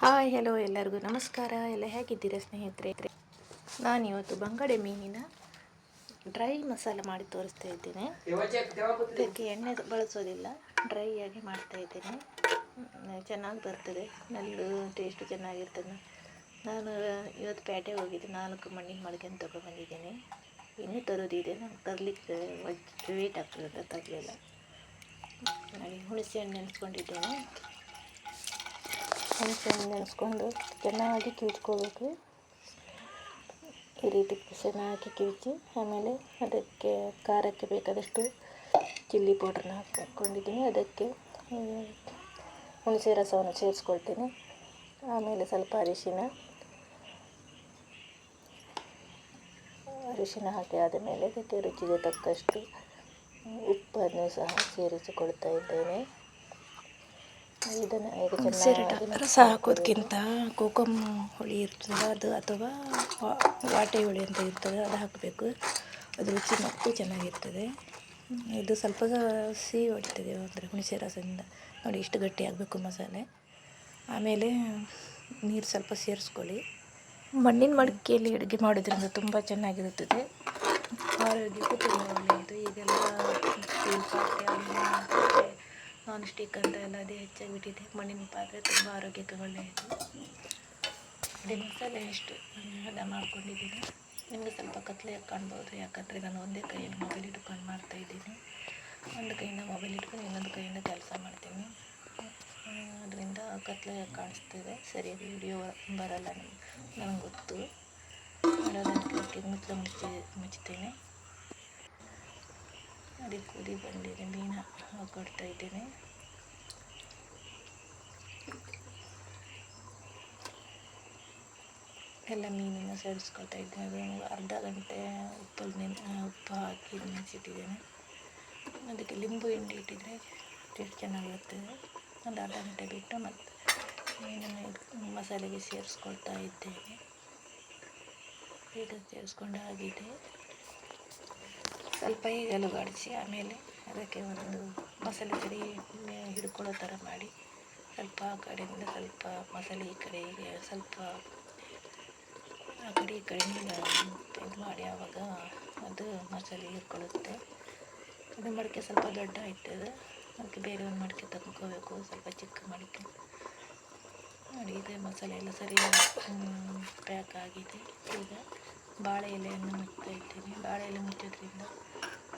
Hi hello ಎಲ್ಲರಿಗೂ ನಮಸ್ಕಾರ. ಎಲ್ಲ ಹೇಗಿದ್ದೀರಾ ಸ್ನೇಹಿತರೆ? ನಾನು ಇವತ್ತು ಬಂಗಡೆ ಮೀನಿನ ಡ್ರೈ ಮಸಾಲೆ ಮಾಡಿ ತೋರಿಸ್ತಾ ಇದ್ದೇನೆ. ಇದಕ್ಕೆ ಎಣ್ಣೆ ಬಳಸೋದಿಲ್ಲ, ಡ್ರೈ ಆಗಿ ಮಾಡ್ತಾ ಇದ್ದೇನೆ. ಚೆನ್ನಾಗಿ ಬರ್ತದೆ. ನಲ್ಲು ಟೇಸ್ಟು ಚೆನ್ನಾಗಿರ್ತದೆ. ನಾನು ಇವತ್ತು ಪೇಟೆ ಹೋಗಿದ್ದೆ ನಾಲ್ಕು ಮಣ್ಣಿನ ಮಡಿಕೆ ತೊಗೊಂಡ್ಬಂದಿದ್ದೇನೆ ಇನ್ನೂ ತರೋದಿದೆ ನಾನು ತರಲಿಕ್ಕೆ ವೇಟ್ ಆಗ್ತದೆ ತರಲಿಲ್ಲ ನಾನು ಹುಣಸೆ ಹಣ್ಣು ನೆನೆಸ್ಕೊಂಡಿದ್ದೇನೆ. ಹುಣಸೆ ಹಣ್ಣು ನೆನೆಸ್ಕೊಂಡು ಚೆನ್ನಾಗಿ ಕಿವುಚ್ಕೋಬೇಕು. ಈ ರೀತಿ ಚೆನ್ನಾಗಿ ಕಿವುಚಿ, ಆಮೇಲೆ ಅದಕ್ಕೆ ಖಾರಕ್ಕೆ ಬೇಕಾದಷ್ಟು ಚಿಲ್ಲಿ ಪೌಡ್ರನ್ನ ಹಾಕ್ಕೊಂಡಿದ್ದೀನಿ. ಅದಕ್ಕೆ ಹುಣಸೆ ರಸವನ್ನು ಸೇರಿಸ್ಕೊಳ್ತೀನಿ. ಆಮೇಲೆ ಸ್ವಲ್ಪ ಅರಿಶಿನ ಅರಿಶಿನ ಹಾಕಿ ಆದಮೇಲೆ ಅದಕ್ಕೆ ರುಚಿಗೆ ತಕ್ಕಷ್ಟು ಉಪ್ಪನ್ನು ಸಹ ಸೇರಿಸಿಕೊಳ್ತಾ ಇದ್ದೇನೆ. ಇದನ್ನು ರಸ ಹಾಕೋದಕ್ಕಿಂತ ಕೋಕಮ್ ಹುಳಿ ಇರ್ತದೆ ಅದು ಅಥವಾ ವಾಟೆ ಹುಳಿ ಅಂತ ಇರ್ತದೆ ಅದು ಹಾಕಬೇಕು. ಅದು ರುಚಿ ಮತ್ತು ಚೆನ್ನಾಗಿರ್ತದೆ. ಇದು ಸ್ವಲ್ಪ ಸಿಹಿ ಹೊಡಿತದೆ ಅಂದರೆ ಹುಣಸೆ ರಸದಿಂದ. ನೋಡಿ ಇಷ್ಟು ಗಟ್ಟಿ ಆಗಬೇಕು ಮಸಾಲೆ. ಆಮೇಲೆ ನೀರು ಸ್ವಲ್ಪ ಸೇರಿಸ್ಕೊಳ್ಳಿ. ಮಣ್ಣಿನ ಮಡಿಕೆಯಲ್ಲಿ ಅಡುಗೆ ಮಾಡೋದ್ರಿಂದ ತುಂಬ ಚೆನ್ನಾಗಿರುತ್ತದೆ. ಆರೋಗ್ಯಕ್ಕೂ ತುಂಬ ಒಳ್ಳೆಯದು. ಈಗೆಲ್ಲ ನಾನ್ ಸ್ಟಿಕ್ ಅಂತ ಎಲ್ಲ ಅದೇ ಹೆಚ್ಚಾಗಿ ಬಿಟ್ಟಿದೆ ಮಣ್ಣಿನ ಪಾತ್ರೆ ತುಂಬ ಆರೋಗ್ಯಕ್ಕೆ ಒಳ್ಳೆಯದು. ಅದೇ ಮಸಾಲೆ ಇಷ್ಟು. ಹದ ಮಾಡ್ಕೊಂಡಿದ್ದೀನಿ. ನಿಮಗೆ ಸ್ವಲ್ಪ ಕತ್ಲೆ ಕಾಣ್ಬೋದು. ಯಾಕಂದರೆ ನಾನು ಒಂದೇ ಕೈಯಲ್ಲಿ ಮೊಬೈಲ್ ಇಟ್ಕೊಂಡು ಮಾಡ್ತಾ ಇದ್ದೀನಿ. ಒಂದು ಕೈಯಿಂದ ಮೊಬೈಲ್ ಇಟ್ಕೊಂಡು ಇನ್ನೊಂದು ಕೈಯಿಂದ ಕೆಲಸ ಮಾಡ್ತೀನಿ. ಅದರಿಂದ ಕತ್ಲೆ ಕಾಣಿಸ್ತಿದೆ. ಸರಿಯಾಗಿ ವಿಡಿಯೋ ಬರಲ್ಲ ನನಗೆ ಗೊತ್ತು. ಮುಚ್ಚಲು ಮುಚ್ಚಿ ಮುಚ್ತೇನೆ ಅದೇ ಕುದಿ ಬಂದಿದೆ ಮೀನು ಹಾಕೊಡ್ತಾ ಇದ್ದೀನಿ. ಎಲ್ಲ ಮೀನನ್ನು ಸೇರಿಸ್ಕೊಳ್ತಾ ಇದ್ದೀನಿ. ಅರ್ಧ ಗಂಟೆ ಉಪ್ಪಲ್ಲಿ ನೆನೆ ಉಪ್ಪು ಹಾಕಿ ನೆನೆಸಿಟ್ಟಿದ್ದೇನೆ. ಅದಕ್ಕೆ ಲಿಂಬು ಹಿಂಡಿ ಇಟ್ಟಿದ್ರೆ ಟೇಸ್ಟ್ ಚೆನ್ನಾಗಿರ್ತದೆ ಒಂದು ಅರ್ಧ ಗಂಟೆ ಬಿಟ್ಟು ಮತ್ತು ಮೀನನ್ನು ಇದು, ಮಸಾಲೆಗೆ ಸೇರಿಸ್ಕೊಳ್ತಾ ಇದ್ದೇನೆ. ಈಗ ಸೇರಿಸ್ಕೊಂಡು ಆಗಿದೆ ಸ್ವಲ್ಪ ಈಗ ಅಲುಗಾಡಿಸಿ ಆಮೇಲೆ ಅದಕ್ಕೆ ಒಂದು ಮಸಾಲೆ ಕಡೆ ಹಿಡ್ಕೊಳ್ಳೋ ಥರ ಮಾಡಿ ಸ್ವಲ್ಪ ಆ ಕಡೆಯಿಂದ ಸ್ವಲ್ಪ ಮಸಾಲೆ ಈ ಕಡೆಗೆ ಸ್ವಲ್ಪ ಆ ಕಡೆ ಈ ಕಡೆ ಇದು ಮಾಡಿ ಆವಾಗ ಅದು ಮಸಾಲೆ ಹಿಡ್ಕೊಳ್ಳುತ್ತೆ. ಅದು ಮಡಿಕೆ ಸ್ವಲ್ಪ ದೊಡ್ಡ ಆಯ್ತದೆ ಅದಕ್ಕೆ ಬೇರೆ ಒಂದು ಮಡಿಕೆ ತಗೋಬೇಕು ಸ್ವಲ್ಪ ಚಿಕ್ಕ ಮಡಿಕೆ. ನೋಡಿ, ಇದೆ ಮಸಾಲೆ ಎಲ್ಲ ಸರಿ ಪ್ಯಾಕ್ ಆಗಿದೆ. ಈಗ ಬಾಳೆ ಎಲೆಯನ್ನು ಮುಚ್ತಾ ಇದ್ದೀನಿ ಬಾಳೆ ಎಲೆ ಮುಚ್ಚೋದ್ರಿಂದ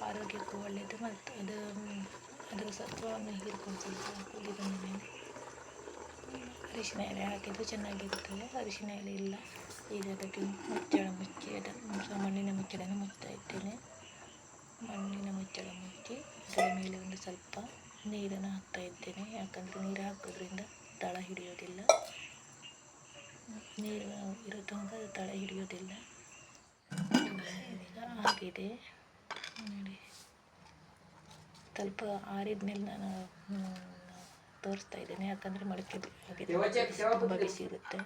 ಆರೋಗ್ಯಕ್ಕೂ ಒಳ್ಳೆಯದು ಮತ್ತು ಅದು, ಅದರ ಸತ್ವವನ್ನು ಸ್ವಲ್ಪ ಕುದಿ ಬಂದ ಅರಿಶಿನ ಎಲೆ ಹಾಕಿದ್ದು ಚೆನ್ನಾಗಿರುತ್ತದೆ. ಅರಿಶಿನ ಎಲೆ ಇಲ್ಲ. ಈಗ ಅದಕ್ಕೆ ಮುಚ್ಚಳ ಮುಚ್ಚಿ, ಅದನ್ನು ಮಣ್ಣಿನ ಮುಚ್ಚಳನ್ನು ಮುಚ್ತಾ ಇದ್ದೇನೆ ಮಣ್ಣಿನ ಮುಚ್ಚಳ ಮುಚ್ಚಿ ಅದರ ಮೇಲೆ ಒಂದು ಸ್ವಲ್ಪ ನೀರನ್ನು ಹಾಕ್ತಾ ಇದ್ದೇನೆ ಯಾಕಂದರೆ ನೀರು ಹಾಕೋದ್ರಿಂದ ತಳ ಹಿಡಿಯೋದಿಲ್ಲ. ನೀರು ಇರೋ ತಳ ಹಿಡಿಯೋದಿಲ್ಲ. ಆಗಿದೆ. ನೋಡಿ. ಸ್ವಲ್ಪ ಆರಿದ ಮೇಲೆ ನಾನು ತೋರಿಸ್ತಾ ಇದ್ದೇನೆ. ಯಾಕಂದರೆ ಮಡಿಕೆ ಆಗಿದೆ. ತುಂಬ ಬಿಸಿ ಇರುತ್ತೆ.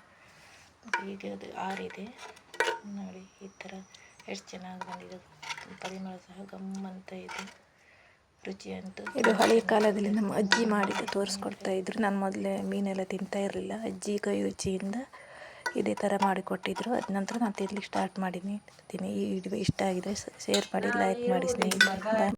ಈಗ ಅದು ಆರಿದೆ. ನೋಡಿ ಈ ಥರ ಎಷ್ಟು ಚೆನ್ನಾಗಿ ಬಂದಿದೆ. ಪರಿಮಳ ಸಹ ಗಮ್ಮಂತ ಇದೆ. ರುಚಿ ಅಂತೂ ಇದು ಹಳೆಯ ಕಾಲದಲ್ಲಿ ನಮ್ಮ ಅಜ್ಜಿ ಮಾಡಿದ್ದು ತೋರಿಸ್ಕೊಡ್ತಾ ಇದ್ರು. ನಾನು ಮೊದಲೇ ಮೀನೆಲ್ಲ ತಿಂತಾ ಇರಲಿಲ್ಲ. ಅಜ್ಜಿ ಕೈ ರುಚಿಯಿಂದ ಇದೇ ಥರ ಮಾಡಿಕೊಟ್ಟಿದ್ರು ಅದ ನಂತರ ನಾನು ತಿನ್ಲಿಕ್ಕೆ ಸ್ಟಾರ್ಟ್ ಮಾಡಿದ್ದೀನಿ ಈ ವಿಡಿಯೋ ಇಷ್ಟ ಆಗಿದೆ ಶೇರ್ ಮಾಡಿ ಲೈಕ್ ಮಾಡಿ ಸ್ನೇಹಿತರೆ